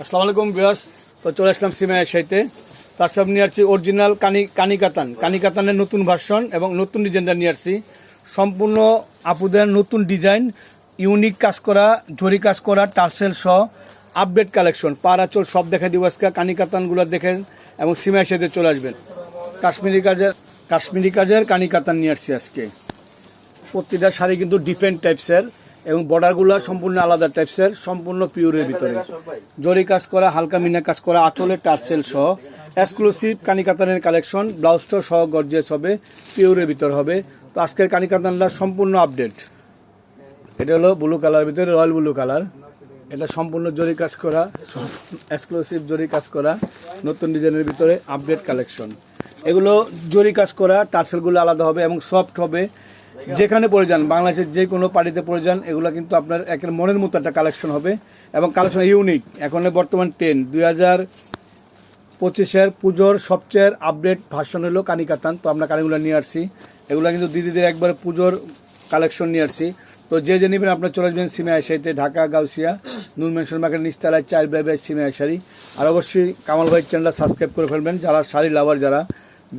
আসসালামু আলাইকুম বিয়াস তো চলে আসলাম সিমাইয়ের সাইতে তার সব নিয়ে আসছি অরিজিনাল কানি, কানিকাতান। কানিকাতানের নতুন ভার্সন এবং নতুন ডিজাইনটা নিয়ে আসছি। সম্পূর্ণ আপুদের নতুন ডিজাইন ইউনিক কাজ করা, জরি কাজ করা, টার্সেল সহ আপডেট কালেকশন পাড়াচল সব দেখা দিব আজকে। কানিকাতানগুলো দেখেন এবং সিমাইয়ের সাথে চলে আসবেন। কাশ্মীরি কাজের কাশ্মীরি কাজের কানিকাতান নিয়ে আসছি আজকে। প্রতিটা শাড়ি কিন্তু ডিফারেন্ট টাইপসের এবং বর্ডারগুলো সম্পূর্ণ আলাদা টাইপসের, সম্পূর্ণ পিওরের ভিতরে। জরি কাজ করা, হালকা মিনা কাজ করা, আঁচলের টার্সেল সহ। এক্সক্লুসিভ কানিকাতানের কালেকশন ব্লাউজটা সহ গর্জেস হবে পিওরের ভিতর হবে। তো আজকের কানিকাতানটা সম্পূর্ণ আপডেট এটা হলো ব্লু কালার ভিতরে রয়্যাল ব্লু কালার এটা সম্পূর্ণ জরি কাজ করা এক্সক্লুসিভ জরি কাজ করা, নতুন ডিজাইনের ভিতরে আপডেট কালেকশন এগুলো জরি কাজ করা, টার্সেলগুলো আলাদা হবে এবং সফট হবে। যেখানে পড়ে যান, বাংলাদেশের যে কোনো পার্টিতে পড়ে যান, এগুলো কিন্তু আপনার একের মনের মতো একটা কালেকশন হবে। এবং কালেকশন ইউনিক এখন বর্তমান টেন দুই হাজার পঁচিশের পুজোর সবচেয়ে আপডেট ভার্সন হলো কানিকাতান। তো আমরা কানিগুলো নিয়ে আসছি। এগুলো কিন্তু দিদিদের একবার পুজোর কালেকশন নিয়ে আসছি। তো যে যে নেবেন, আপনার চলে আসবেন সিমে আশারিতে ঢাকা, গাউসিয়া নুন মেনশন মার্কেট নিস্তালায় চার বাই সিমে আশারি আর অবশ্যই কামাল ভাই চ্যানেলটা সাবস্ক্রাইব করে ফেলবেন। যারা শাড়ি লাভার যারা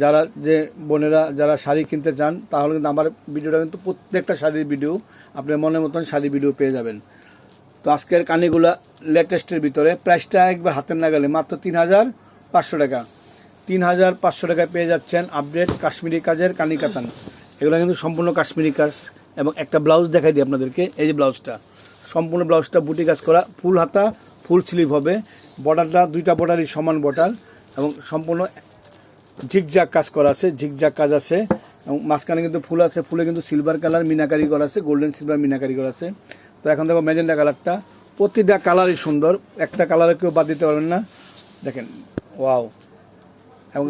যারা যে বোনেরা যারা শাড়ি কিনতে চান, তাহলে কিন্তু আমার ভিডিওটা কিন্তু প্রত্যেকটা শাড়ির ভিডিও আপনার মনের মতন শাড়ি ভিডিও পেয়ে যাবেন। তো আজকের কানিগুলা লেটেস্টের ভিতরে প্রাইসটা একবার হাতের নাগালে মাত্র তিন হাজার পাঁচশো টাকা। তিন হাজার পাঁচশো টাকায় পেয়ে যাচ্ছেন আপডেট কাশ্মীরি কাজের কানি কাতান। এগুলো কিন্তু সম্পূর্ণ কাশ্মীরি কাজ এবং একটা ব্লাউজ দেখাই দিই আপনাদেরকে, এই যে ব্লাউজটা সম্পূর্ণ ব্লাউজটা বুটি কাজ করা, ফুল হাতা, ফুল স্লিভ হবে বর্ডারটা দুইটা বর্ডারই সমান বর্ডার এবং সম্পূর্ণ ঝিকঝাক কাজ করা আছে, ঝিকঝাক কাজ আছে। এবং মাঝখানে কিন্তু ফুল আছে, ফুলে কিন্তু সিলভার কালার মিনাকারি করা আছে গোল্ডেন সিলভার মিনাকারি করা আছে। তো এখন দেখো ম্যাজেন্ডা কালারটা প্রতিটা কালারই সুন্দর। একটা কালারে কেউ বাদ দিতে পারবেন না। দেখেন ওয়াও এবং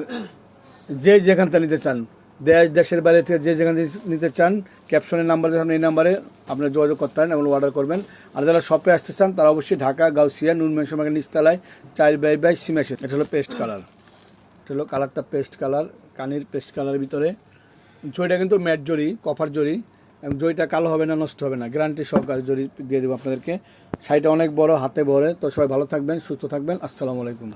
যে যেখানটা নিতে চান, দেশ, দেশের বাইরে থেকে যে যেখান নিতে চান ক্যাপশনের নাম্বার যখন এই নাম্বারে আপনার যোগাযোগ করতে পারেন এবং অর্ডার করবেন। আর যারা শপে আসতে চান, তারা অবশ্যই ঢাকা, গাউসিয়া নুন মেনসমাকে নিচতলায় চার বাই বাই সিমেসে এটা হলো পেস্ট কালার এটা হলো কালারটা পেস্ট কালার, কানির পেস্ট কালারের ভিতরে। জড়িটা কিন্তু ম্যাট জড়ি কপার জড়ি এবং জড়িটা কালো হবে না, নষ্ট হবে না। গ্যারান্টি সহকারে জড়ি দিয়ে দেবো আপনাদেরকে। শাড়িটা অনেক বড়, হাতে ভরে তো সবাই ভালো থাকবেন, সুস্থ থাকবেন। আসসালামু আলাইকুম।